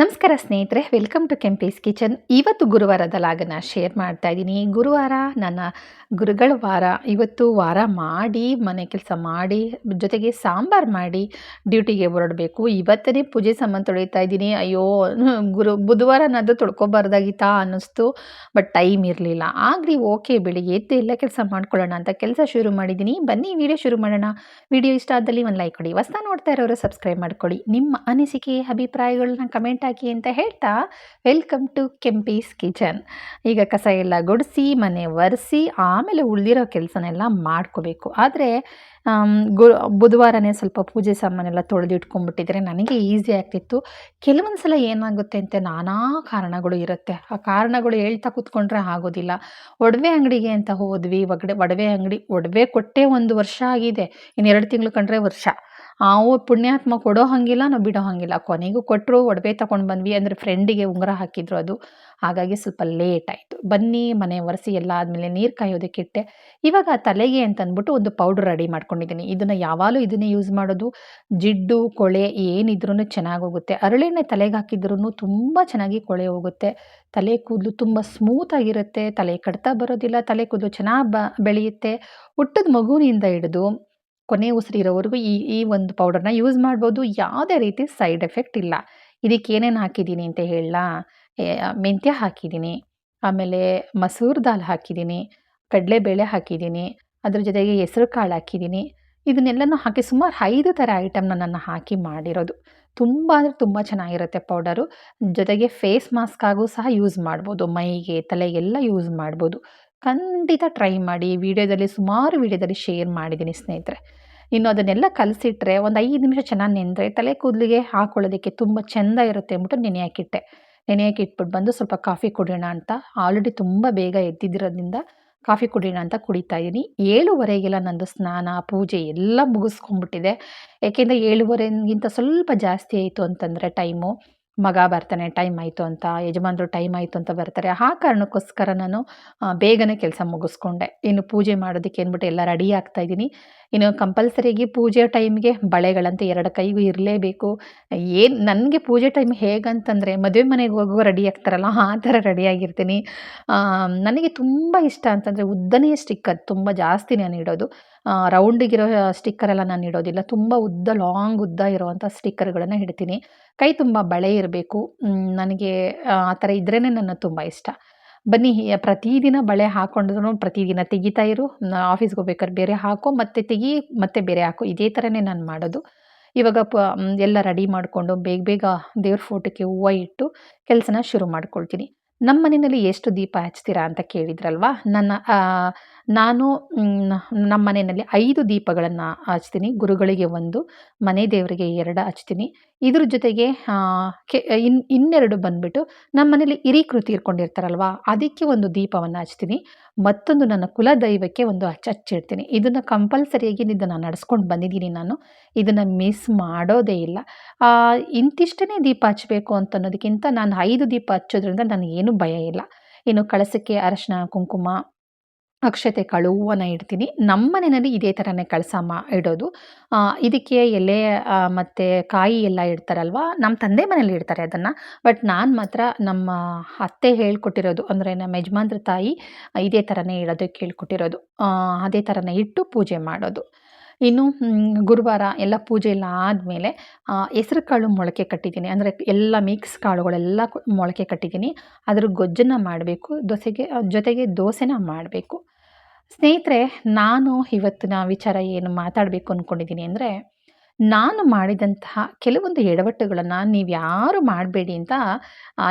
ನಮಸ್ಕಾರ ಸ್ನೇಹಿತರೆ welcome to Kempee's kitchen ಇವತ್ತು ಗುರುವಾರದ ಲಾಗನ ಶೇರ್ ಮಾಡ್ತಾ ಇದ್ದೀನಿ. ಗುರುವಾರ ನನ್ನ ಗುರುಗಳ ವಾರ. ಇವತ್ತು ವಾರ ಮಾಡಿ, ಮನೆ ಕೆಲಸ ಮಾಡಿ, ಜೊತೆಗೆ ಸಾಂಬಾರು ಮಾಡಿ ಡ್ಯೂಟಿಗೆ ಹೊರಡಬೇಕು. ಇವತ್ತನೇ ಪೂಜೆ ಸಾಮಾನು ತೊಳಿತಾ ಇದ್ದೀನಿ. ಅಯ್ಯೋ, ಗುರು, ಬುಧವಾರ ನಾದು ತೊಳ್ಕೊಬಾರ್ದಾಗಿತ್ತಾ ಅನ್ನಿಸ್ತು ಬಟ್ ಟೈಮ್ ಇರಲಿಲ್ಲ. ಆಗಲಿ ಓಕೆ ಬೆಳಿಗ್ಗೆ ಎದ್ದು ಎಲ್ಲ ಕೆಲಸ ಮಾಡ್ಕೊಳ್ಳೋಣ ಅಂತ ಕೆಲಸ ಶುರು ಮಾಡಿದ್ದೀನಿ. ಬನ್ನಿ ವಿಡಿಯೋ ಶುರು ಮಾಡೋಣ. ವಿಡಿಯೋ ಇಷ್ಟ ಆದಲ್ಲಿ ಒಂದು ಲೈಕ್ ಕೊಡಿ. ಹೊಸ ನೋಡ್ತಾ ಇರೋರು ಸಬ್ಸ್ಕ್ರೈಬ್ ಮಾಡ್ಕೊಳ್ಳಿ. ನಿಮ್ಮ ಅನಿಸಿಕೆ ಅಭಿಪ್ರಾಯಗಳನ್ನ ಕಮೆಂಟ್ ಹಾಕಿ ಅಂತ ಹೇಳ್ತಾ ವೆಲ್ಕಮ್ ಟು ಕೆಂಪೀಸ್ ಕಿಚನ್ ಈಗ ಕಸ ಎಲ್ಲ ಗುಡಿಸಿ, ಮನೆ ಒರೆಸಿ, ಆಮೇಲೆ ಉಳಿದಿರೋ ಕೆಲಸನೆಲ್ಲ ಮಾಡ್ಕೋಬೇಕು. ಆದರೆ ಗು, ಬುಧವಾರನೇ ಸ್ವಲ್ಪ ಪೂಜೆ ಸಾಮಾನೆಲ್ಲ ತೊಳೆದು ಇಟ್ಕೊಂಡ್ಬಿಟ್ಟಿದ್ರೆ ನನಗೆ ಈಸಿ ಆಗ್ತಿತ್ತು. ಕೆಲವೊಂದು ಸಲ ಏನಾಗುತ್ತೆ ಅಂತ ನಾನಾ ಕಾರಣಗಳು ಇರುತ್ತೆ. ಆ ಕಾರಣಗಳು ಹೇಳ್ತಾ ಕೂತ್ಕೊಂಡ್ರೆ ಆಗೋದಿಲ್ಲ. ಒಡವೆ ಅಂಗಡಿಗೆ ಅಂತ ಹೋದ್ವಿ, ಒಗಡೆ, ಒಡವೆ ಅಂಗಡಿ, ಒಡವೆ ಕೊಟ್ಟೆ ಒಂದು ವರ್ಷ ಆಗಿದೆ. ಇನ್ನು ಎರಡು ತಿಂಗಳು ಕಂಡ್ರೆ ವರ್ಷ. ಅವು ಪುಣ್ಯಾತ್ಮ ಕೊಡೋ ಹಂಗಿಲ್ಲ, ನಾವು ಬಿಡೋ ಹಂಗಿಲ್ಲ. ಕೊನೆಗೂ ಕೊಟ್ಟರು ಒಡವೆ ತಗೊಂಡು ಬಂದ್ವಿ ಅಂದರೆ ಫ್ರೆಂಡಿಗೆ ಉಂಗುರ ಹಾಕಿದ್ರು ಅದು. ಹಾಗಾಗಿ ಸ್ವಲ್ಪ ಲೇಟ್ ಆಯಿತು. ಬನ್ನಿ, ಮನೆ ಒರೆಸಿ ಎಲ್ಲ ಆದಮೇಲೆ ನೀರು ಕಾಯೋದಕ್ಕೆ ಇಟ್ಟೆ. ಇವಾಗ ತಲೆಗೆ ಅಂತಂದ್ಬಿಟ್ಟು ಒಂದು ಪೌಡ್ರ್ ರೆಡಿ ಮಾಡ್ಕೊಂಡಿದ್ದೀನಿ. ಇದನ್ನು ಯಾವಾಗಲೂ ಇದನ್ನೇ ಯೂಸ್ ಮಾಡೋದು. ಜಿಡ್ಡು, ಕೊಳೆ ಏನಿದ್ರೂ ಚೆನ್ನಾಗಿ ಹೋಗುತ್ತೆ. ಅರಳೆಣ್ಣೆ ತಲೆಗೆ ಹಾಕಿದ್ರೂ ತುಂಬ ಚೆನ್ನಾಗಿ ಕೊಳೆ ಹೋಗುತ್ತೆ. ತಲೆ ಕೂದಲು ತುಂಬ ಸ್ಮೂತಾಗಿರುತ್ತೆ ತಲೆ ಕಡ್ತಾ ಬರೋದಿಲ್ಲ. ತಲೆ ಕೂದಲು ಚೆನ್ನಾಗಿ ಬ, ಬೆಳೆಯುತ್ತೆ. ಹುಟ್ಟದ ಮಗುವಿನಿಂದ ಹಿಡಿದು ಕೊನೆ ಉಸಿರಿರೋವರೆಗೂ ಈ ಈ ಒಂದು ಪೌಡರ್ನ ಯೂಸ್ ಮಾಡ್ಬೋದು. ಯಾವುದೇ ರೀತಿ ಸೈಡ್ ಎಫೆಕ್ಟ್ ಇಲ್ಲ. ಇದಕ್ಕೆ ಏನೇನು ಹಾಕಿದ್ದೀನಿ ಅಂತ ಹೇಳಲಾ? ಮೆಂತ್ಯ ಹಾಕಿದ್ದೀನಿ, ಆಮೇಲೆ ಮಸೂರ್ ದಾಲ್ ಹಾಕಿದ್ದೀನಿ, ಕಡಲೆಬೇಳೆ ಹಾಕಿದ್ದೀನಿ, ಅದ್ರ ಜೊತೆಗೆ ಹೆಸರು ಕಾಳು ಹಾಕಿದ್ದೀನಿ. ಇದನ್ನೆಲ್ಲನೂ ಹಾಕಿ ಸುಮಾರು ಐದು ಥರ ಐಟಮ್ನ ನಾನು ಹಾಕಿ ಮಾಡಿರೋದು. ತುಂಬ ಅಂದರೆ ತುಂಬ ಚೆನ್ನಾಗಿರುತ್ತೆ ಪೌಡರು ಜೊತೆಗೆ ಫೇಸ್ ಮಾಸ್ಕಾಗೂ ಸಹ ಯೂಸ್ ಮಾಡ್ಬೋದು. ಮೈಗೆ, ತಲೆಗೆಲ್ಲ ಯೂಸ್ ಮಾಡ್ಬೋದು. ಖಂಡಿತ ಟ್ರೈ ಮಾಡಿ ವಿಡಿಯೋದಲ್ಲಿ ಸುಮಾರು ವಿಡಿಯೋದಲ್ಲಿ ಶೇರ್ ಮಾಡಿದ್ದೀನಿ ಸ್ನೇಹಿತರೆ. ಇನ್ನು ಅದನ್ನೆಲ್ಲ ಕಲಸಿಟ್ರೆ ಒಂದು ಐದು ನಿಮಿಷ ಚೆನ್ನಾಗಿ ನೆಂದರೆ ತಲೆ ಕೂದಲಿಗೆ ಹಾಕೊಳ್ಳೋದಕ್ಕೆ ತುಂಬ ಚೆಂದ ಇರುತ್ತೆ ಅಂದ್ಬಿಟ್ಟು ನೆನೆ ಹಾಕಿಟ್ಟೆ ಬಂದು ಸ್ವಲ್ಪ ಕಾಫಿ ಕುಡಿಯೋಣ ಅಂತ ಆಲ್ರೆಡಿ ತುಂಬ ಬೇಗ ಎದ್ದಿದ್ದಿರೋದ್ರಿಂದ ಕಾಫಿ ಕುಡಿಯೋಣ ಅಂತ ಕುಡಿತಾ ಇದ್ದೀನಿ. ಏಳುವರೆಗೆಲ್ಲ ನಂದು ಸ್ನಾನ, ಪೂಜೆ ಎಲ್ಲ ಮುಗಿಸ್ಕೊಂಡ್ಬಿಟ್ಟಿದೆ. ಏಕೆಂದರೆ ಏಳುವರೆಗಿಂತ ಸ್ವಲ್ಪ ಜಾಸ್ತಿ ಆಯಿತು ಅಂತಂದರೆ ಟೈಮು ಮಗ ಬರ್ತಾನೆ, ಟೈಮ್ ಆಯಿತು ಅಂತ, ಯಜಮಾನರು ಟೈಮ್ ಆಯಿತು ಅಂತ ಬರ್ತಾರೆ. ಆ ಕಾರಣಕ್ಕೋಸ್ಕರ ನಾನು ಬೇಗನೆ ಕೆಲಸ ಮುಗಿಸ್ಕೊಂಡೆ. ಇನ್ನು ಪೂಜೆ ಮಾಡೋದಕ್ಕೆ ಅಂದ್ಬಿಟ್ಟು ಎಲ್ಲ ರೆಡಿ ಆಗ್ತಾ ಇದ್ದೀನಿ. ಇನ್ನು ಕಂಪಲ್ಸರಿಯಾಗಿ ಪೂಜೆ ಟೈಮ್ಗೆ ಬಳೆಗಳಂತೆ ಎರಡು ಕೈಗೂ ಇರಲೇಬೇಕು. ಏನು, ನನಗೆ ಪೂಜೆ ಟೈಮ್ ಹೇಗಂತಂದರೆ, ಮದುವೆ ಮನೆಗೆ ಹೋಗುವ ರೆಡಿ ಆಗ್ತಾರಲ್ಲ, ಆ ಥರ ರೆಡಿಯಾಗಿರ್ತೀನಿ ನನಗೆ ತುಂಬ ಇಷ್ಟ ಅಂತಂದರೆ, ಉದ್ದನೆಯ ಸ್ಟಿಕ್ಕರ್ ತುಂಬ ಜಾಸ್ತಿ ನಾನು ಇಡೋದು. ರೌಂಡಿಗಿರೋ ಸ್ಟಿಕ್ಕರೆಲ್ಲ ನಾನು ಇಡೋದಿಲ್ಲ. ತುಂಬ ಉದ್ದ ಲಾಂಗ್ ಉದ್ದ ಇರೋವಂಥ ಸ್ಟಿಕ್ಕರ್ಗಳನ್ನು ಇಡ್ತೀನಿ. ಕೈ ತುಂಬ ಬಳೆ ಇರಬೇಕು. ನನಗೆ, ಆ ಥರ ಇದ್ರೇ ನನ್ನ ತುಂಬ ಇಷ್ಟ. ಬನ್ನಿ ಪ್ರತಿದಿನ ಬಳೆ ಹಾಕೊಂಡ್ರು ಪ್ರತಿದಿನ ತೆಗಿತಾ ಇರು. ಆಫೀಸ್ಗೆ ಹೋಗ್ಬೇಕಾದ್ರೆ ಬೇರೆ ಹಾಕೋ, ಮತ್ತೆ ತೆಗಿ, ಮತ್ತೆ ಬೇರೆ ಹಾಕೋ. ಇದೇ ಥರನೇ ನಾನು ಮಾಡೋದು. ಇವಾಗ ಪ ಎಲ್ಲ ರೆಡಿ ಮಾಡಿಕೊಂಡು ಬೇಗ ಬೇಗ ದೇವ್ರ ಫೋಟೋಕ್ಕೆ ಹೂವು ಇಟ್ಟು ಕೆಲಸನ ಶುರು ಮಾಡ್ಕೊಳ್ತೀನಿ. ನಮ್ಮ ಮನೆಯಲ್ಲಿ ಎಷ್ಟು ದೀಪ ಹಚ್ತೀರಾ ಅಂತ ಕೇಳಿದ್ರಲ್ವಾ? ನನ್ನ ನಾನು ನಮ್ಮ ಮನೆಯಲ್ಲಿ ಐದು ದೀಪಗಳನ್ನು ಹಚ್ತೀನಿ. ಗುರುಗಳಿಗೆ ಒಂದು, ಮನೆ ದೇವರಿಗೆ ಎರಡು ಹಚ್ತೀನಿ. ಇದ್ರ ಜೊತೆಗೆ ಕೆ ಇನ್ನು ಇನ್ನೆರಡು ಬಂದುಬಿಟ್ಟು ನಮ್ಮ ಮನೇಲಿ ಹಿರೀಕರು ಇರ್ಕೊಂಡಿರ್ತಾರಲ್ವಾ ಅದಕ್ಕೆ ಒಂದು ದೀಪವನ್ನು ಹಚ್ತೀನಿ. ಮತ್ತೊಂದು ನನ್ನ ಕುಲದೈವಕ್ಕೆ ಒಂದು ಹಚ್ಚ ಹಚ್ಚಿಡ್ತೀನಿ ಇದನ್ನು ಕಂಪಲ್ಸರಿಯಾಗಿ ಇದನ್ನು ನಡೆಸ್ಕೊಂಡು ಬಂದಿದ್ದೀನಿ ನಾನು. ಇದನ್ನು ಮಿಸ್ ಮಾಡೋದೇ ಇಲ್ಲ. ಇಂತಿಷ್ಟನೇ ದೀಪ ಹಚ್ಚಬೇಕು ಅಂತ ಅನ್ನೋದಕ್ಕಿಂತ ನಾನು ಐದು ದೀಪ ಹಚ್ಚೋದ್ರಿಂದ ನನಗೇನು ಭಯ ಇಲ್ಲ. ಇನ್ನು ಕಳಸಕ್ಕೆ ಅರಶಿನ, ಕುಂಕುಮ ಅಕ್ಷತೆ ಕಾಳು ಇಡ್ತೀನಿ. ನಮ್ಮ ಮನೆಯಲ್ಲಿ ಇದೇ ಥರನೇ ಕಳಸ ಮಾ, ಇಡೋದು. ಇದಕ್ಕೆ ಎಲೆ ಮತ್ತು ಕಾಯಿ ಎಲ್ಲ ಇಡ್ತಾರಲ್ವ? ನಮ್ಮ ತಂದೆ ಮನೇಲಿ ಇಡ್ತಾರೆ ಅದನ್ನು. ಬಟ್ ನಾನು ಮಾತ್ರ ನಮ್ಮ ಅತ್ತೆ ಹೇಳ್ಕೊಟ್ಟಿರೋದು ಅಂದರೆ ನಮ್ಮ ಯಜಮಾನ್ರ ತಾಯಿ ಇದೇ ಥರನೇ ಇಡೋದಕ್ಕೆ ಹೇಳ್ಕೊಟ್ಟಿರೋದು ಅದೇ ಥರನೇ ಇಟ್ಟು ಪೂಜೆ ಮಾಡೋದು. ಇನ್ನು ಗುರುವಾರ ಎಲ್ಲ ಪೂಜೆ ಎಲ್ಲ ಆದಮೇಲೆ ಹೆಸರು ಕಾಳು ಮೊಳಕೆ ಕಟ್ಟಿದ್ದೀನಿ. ಅಂದರೆ ಎಲ್ಲ ಮಿಕ್ಸ್ ಕಾಳುಗಳೆಲ್ಲ ಮೊಳಕೆ ಕಟ್ಟಿದ್ದೀನಿ. ಅದ್ರ ಗೊಜ್ಜನ್ನು ಮಾಡಬೇಕು. ದೋಸೆಗೆ, ಜೊತೆಗೆ ದೋಸೆನ ಮಾಡಬೇಕು. ಸ್ನೇಹಿತರೆ ನಾನು ಇವತ್ತಿನ ವಿಚಾರ ಏನು ಮಾತಾಡಬೇಕು ಅಂದ್ಕೊಂಡಿದ್ದೀನಿ ಅಂದರೆ ನಾನು ಮಾಡಿದಂತಹ ಕೆಲವೊಂದು ಎಡವಟ್ಟುಗಳನ್ನು ನೀವು ಯಾರು ಮಾಡಬೇಡಿ ಅಂತ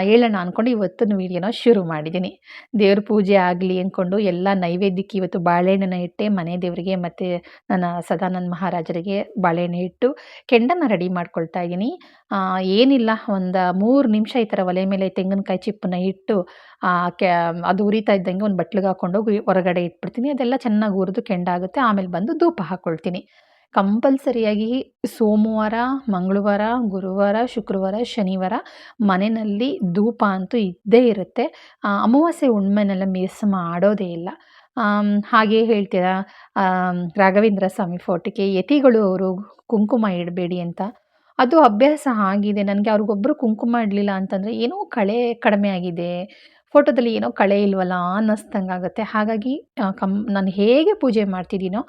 ಹೇಳೋಣ ಅಂದ್ಕೊಂಡು ಇವತ್ತಿನ ವೀಡಿಯೋನ ಶುರು ಮಾಡಿದ್ದೀನಿ. ದೇವ್ರ ಪೂಜೆ ಆಗಲಿ ಅಂದ್ಕೊಂಡು ಎಲ್ಲ ನೈವೇದ್ಯಕ್ಕೆ ಇವತ್ತು ಬಾಳೆಹಣ್ಣನ್ನು ಇಟ್ಟೆ, ಮನೆ ದೇವರಿಗೆ ಮತ್ತು ನನ್ನ ಸದಾನಂದ ಮಹಾರಾಜರಿಗೆ ಬಾಳೆಹಣ್ಣು ಇಟ್ಟು ಕೆಂಡನ ರೆಡಿ ಮಾಡ್ಕೊಳ್ತಾ ಇದ್ದೀನಿ. ಏನಿಲ್ಲ, ಒಂದು ಮೂರು ನಿಮಿಷ ಈ ಥರ ಒಲೆ ಮೇಲೆ ತೆಂಗಿನಕಾಯಿ ಚಿಪ್ಪನ್ನ ಇಟ್ಟು ಕೆ, ಅದು ಉರಿತಾ ಇದ್ದಂಗೆ ಒಂದು ಬಟ್ಲಿಗೆ ಹಾಕ್ಕೊಂಡೋಗಿ ಹೊರಗಡೆ ಇಟ್ಬಿಡ್ತೀನಿ. ಅದೆಲ್ಲ ಚೆನ್ನಾಗಿ ಉರಿದು ಕೆಂಡ ಆಗುತ್ತೆ ಆಮೇಲೆ ಬಂದು ಧೂಪ ಹಾಕ್ಕೊಳ್ತೀನಿ ಕಂಪಲ್ಸರಿಯಾಗಿ ಸೋಮವಾರ, ಮಂಗಳವಾರ, ಗುರುವಾರ, ಶುಕ್ರವಾರ, ಶನಿವಾರ ಮನೆಯಲ್ಲಿ ಧೂಪ ಅಂತೂ ಇದ್ದೇ ಇರುತ್ತೆ. ಅಮಾವಾಸ್ಯೆ ಹುಣ್ಮೆನೆಲ್ಲ ಮಿಸ್ ಮಾಡೋದೇ ಇಲ್ಲ. ಹಾಗೆ ಹೇಳ್ತೀರಾ? ರಾಘವೇಂದ್ರ ಸ್ವಾಮಿ ಫೋಟೋಕ್ಕೆ ಯತಿಗಳು ಅವರು ಕುಂಕುಮ ಇಡಬೇಡಿ ಅಂತ. ಅದು ಅಭ್ಯಾಸ ಆಗಿದೆ. ನನಗೆ ಅವ್ರಿಗೊಬ್ಬರು ಕುಂಕುಮ ಇಡಲಿಲ್ಲ ಅಂತಂದರೆ ಏನೋ ಕಳೆ ಕಡಿಮೆ ಆಗಿದೆ. ಫೋಟೋದಲ್ಲಿ ಏನೋ ಕಳೆ ಇಲ್ವಲ್ಲ ಅನ್ನಿಸ್ದಂಗಾಗುತ್ತೆ ಹಾಗಾಗಿ ಕಮ್, ನಾನು ಹೇಗೆ ಪೂಜೆ ಮಾಡ್ತಿದ್ದೀನೋ